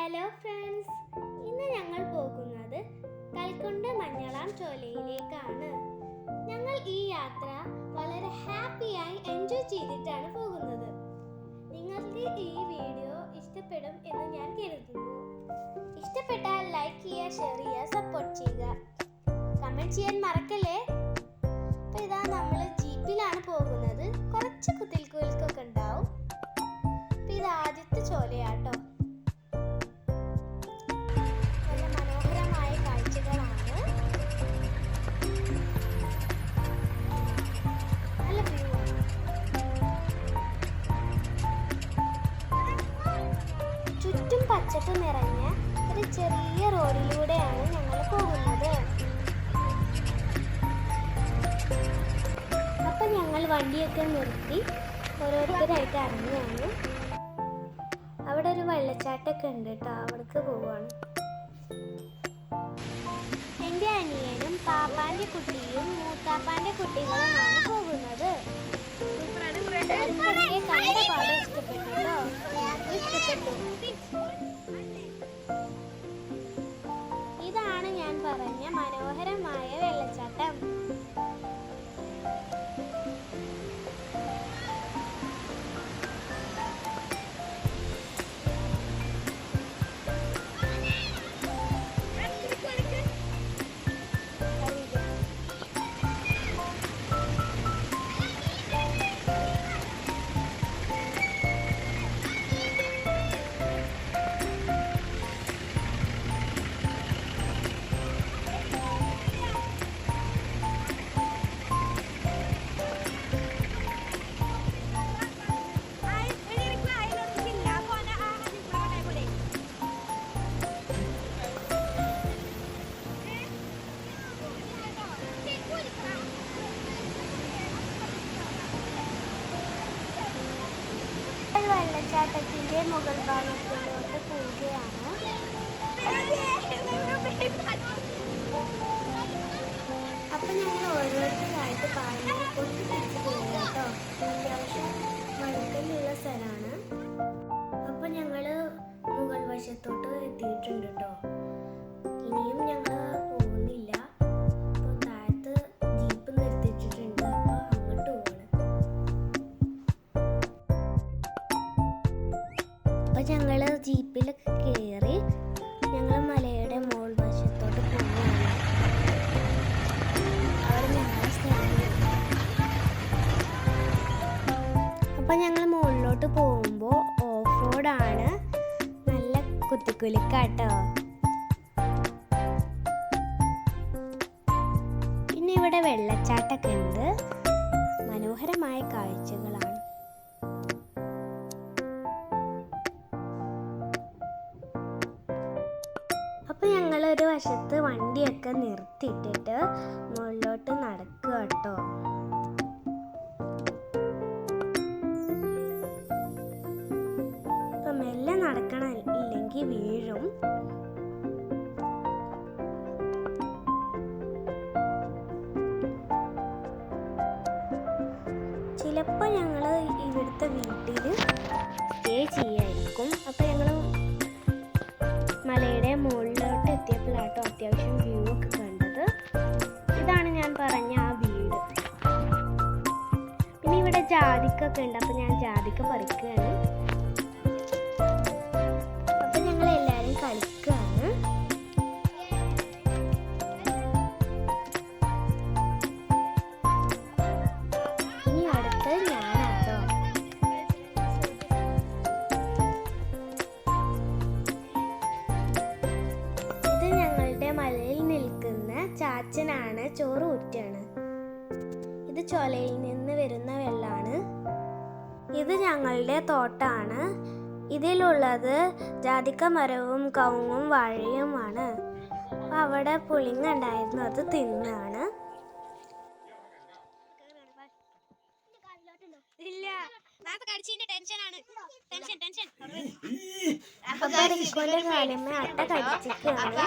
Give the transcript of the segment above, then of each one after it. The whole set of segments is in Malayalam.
ഹലോ ഫ്രണ്ട്സ് ഇന്ന് ഞങ്ങൾ പോകുന്നത് കൽക്കുണ്ട് മഞ്ഞളാം ചോലയിലേക്കാണ്. ഞങ്ങൾ ഈ യാത്ര വളരെ ഹാപ്പിയായി എൻജോയ് ചെയ്തിട്ടാണ് പോകുന്നത്. നിങ്ങൾക്ക് ഈ വീഡിയോ ഇഷ്ടപ്പെടും എന്ന് ഞാൻ കരുതുന്നു. ഇഷ്ടപ്പെട്ടാൽ ലൈക്ക് ചെയ്യുക ഷെയർ ചെയ്യുക സപ്പോർട്ട് ചെയ്യുക. കമന്റ് ചെയ്യാൻ മറക്കല്ലേ? അപ്പോൾ ഇതാ നമ്മൾ ജീപ്പിലാണ് പോകുന്നത്. കുറച്ച് കുത്തിൽക്കുലുക്കൊക്കെ ഉണ്ടാവും. അപ്പോൾ ഇത് ആദ്യത്തെ ചോലയാട്ടോ. വണ്ടിയൊക്കെ നിർത്തി ഓരോരുത്തരായിട്ട് ഇറങ്ങുകയാണ് അവിടെ ഒരു വെള്ളച്ചാട്ടമൊക്കെ ഉണ്ട് കേട്ടോ അവിടേക്ക് പോവാണ്. എന്റെ അനിയനും പാപ്പാന്റെ കുട്ടിയും മൂത്താപ്പാന്റെ കുട്ടികളുമാണ് പോകുന്നത്. ഇതാണ് ഞാൻ പറഞ്ഞ മനോഹരമായ ഇപ്പോൾ വെള്ളച്ചാട്ടത്തിന്റെ മുകൾ ഭാഗത്തിലോട്ട് പോവുകയാണ്. അപ്പൊ ഞങ്ങൾ ഓരോരുത്തരായിട്ട് പാലങ്ങൾ പൊട്ടി തിരിച്ചു പോകും കേട്ടോ. അത്യാവശ്യം വഴുക്കലുള്ള സ്ഥലമാണ്. അപ്പൊ ഞങ്ങൾ മുകൾ വശത്തോട്ട് എത്തിയിട്ടുണ്ട് കേട്ടോ. ഇനിയും ഞങ്ങൾ അപ്പൊ ഞങ്ങൾ ജീപ്പിലൊക്കെ കയറി ഞങ്ങൾ മലയുടെ മോൾ വശത്തോട്ട് പോവുകയാണ്. അപ്പൊ ഞങ്ങൾ മുകളിലോട്ട് പോകുമ്പോൾ ഓഫ് റോഡാണ് നല്ല കുത്തിക്കുലുക്കാട്ടോ. പിന്നെ ഇവിടെ വെള്ളച്ചാട്ടമൊക്കെ ഉണ്ട്. മനോഹരമായ കാഴ്ചകളാണ് ഒരു വശത്ത് വണ്ടിയൊക്കെ നിർത്തിയിട്ടിട്ട് മുകളിലോട്ട് നടക്കുക കേട്ടോ. മെല്ലെ നടക്കണം ഇല്ലെങ്കിൽ വീഴും. ചിലപ്പോൾ ഞങ്ങൾ ഇവിടുത്തെ വീട്ടിൽ സ്റ്റേ ചെയ്യായിരിക്കും. അപ്പോൾ ഞങ്ങൾ ജാതിക്കൊക്കെ ഉണ്ട്. അപ്പോൾ ഞാൻ ജാതിക്ക പറിക്കുകയാണ്. ചൊലയിൽ നിന്ന് വരുന്ന വെള്ളമാണ് ഇത് ഞങ്ങളുടെ തോട്ടാണ്. ഇതിലുള്ളത് ജാതിക്ക മരവും കവുങ്ങും വാഴയുമാണ്. അവിടെ പുളിങ്ങുണ്ടായിരുന്നു അത് തിന്നാണ്. ഇല്ല. കാലുമേ അട്ട കടിച്ചിട്ടാണ്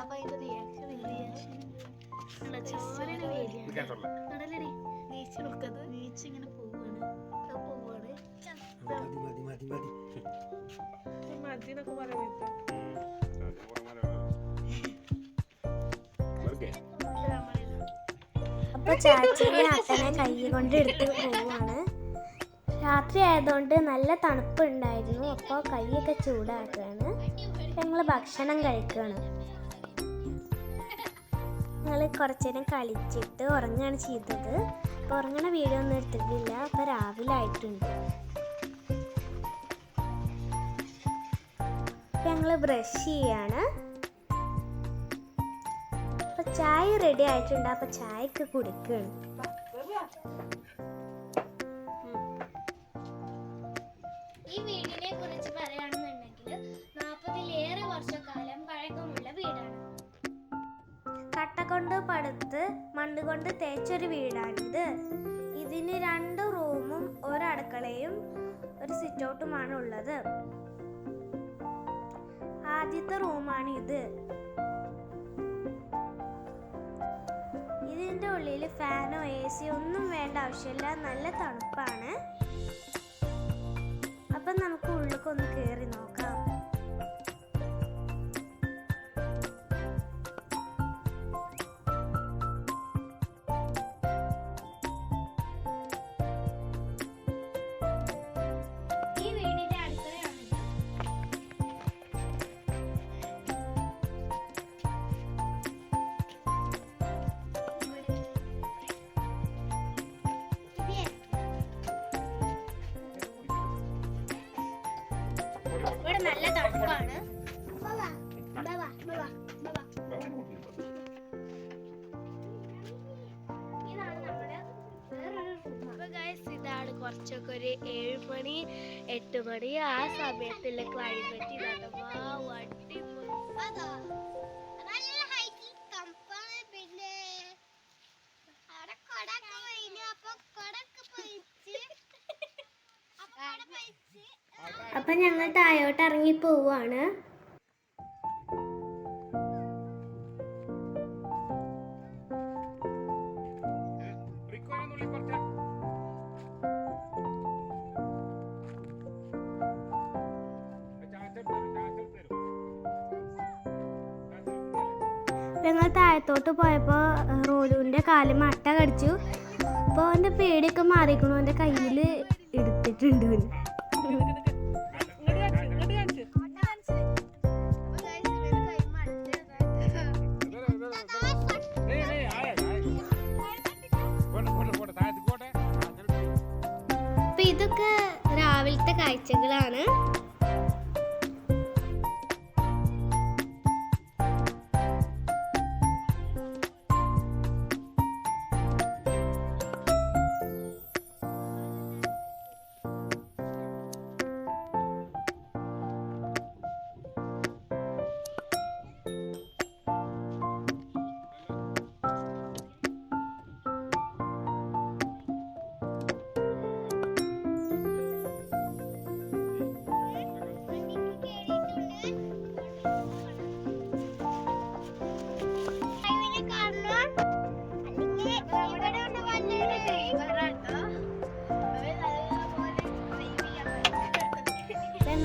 അപ്പൊ ഇത് റിയാക്ഷൻ റിയാക്ഷൻ അപ്പൊ ചാച്ചനെ അട്ടനെ കൈ കൊണ്ട് എടുത്ത് പോവാണ്. രാത്രി ആയതുകൊണ്ട് നല്ല തണുപ്പുണ്ടായിരുന്നു. അപ്പോൾ കൈയൊക്കെ ചൂടാക്കുകയാണ്. ഞങ്ങൾ ഭക്ഷണം കഴിക്കുകയാണ്. ഞങ്ങൾ കുറച്ച് നേരം കളിച്ചിട്ട് ഉറങ്ങുകയാണ് ചെയ്തത്. അപ്പോൾ ഉറങ്ങണ വീഡിയോ ഒന്നും എടുത്തിട്ടില്ല. അപ്പോൾ രാവിലെ ആയിട്ടുണ്ട്. ഞങ്ങൾ ബ്രഷ് ചെയ്യാണ്. അപ്പോൾ ചായ റെഡി ആയിട്ടുണ്ട്. അപ്പൊ ചായക്ക് കുടിക്കുകയാണ് ഈ വീടിനെ കുറിച്ച് പടുത്ത് മണ്ണ് കൊണ്ട് തേച്ചൊരു വീടാണിത്. ഇതിന് രണ്ട് റൂമും ഒരു അടുക്കളയും ഒരു സിറ്റൗട്ടുമാണ് ഉള്ളത്. ആദ്യത്തെ റൂമാണ് ഇത് ഇതിന്റെ ഉള്ളിൽ ഫാനോ എ സി ഒന്നും വേണ്ട ആവശ്യമില്ല. നല്ല തണുപ്പാണ്. അപ്പം നമുക്ക് ഉള്ളിലേക്കൊന്ന് കയറി നോക്കാം. നല്ല തണുപ്പാണ്. ഇതാണ് കുറച്ചൊക്കെ ഒരു ഏഴ് മണി എട്ട് മണി ആ സമയത്തുള്ള ക്ലൈമറ്റ് ഇതാണ് പിന്നെ. അവിടെ അപ്പൊ പോയിച്ച്. അപ്പൊ പോയിച്ച് അപ്പൊ ഞങ്ങൾ താഴോട്ട് ഇറങ്ങി പോവാണ്. ഞങ്ങൾ താഴത്തോട്ട് പോയപ്പോൾ റോലുവിന്റെ കാൽ മട്ട കടിച്ചു. അപ്പോൾ അവന്റെ പേടിയൊക്കെ മാറിക്കണു. അവന്റെ കയ്യിൽ എടുത്തിട്ടുണ്ട് കാഴ്ചകളാണ്.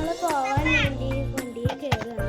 ഞങ്ങൾ പോവാൻ വേണ്ടി വണ്ടിയിൽ കയറുകയാണ്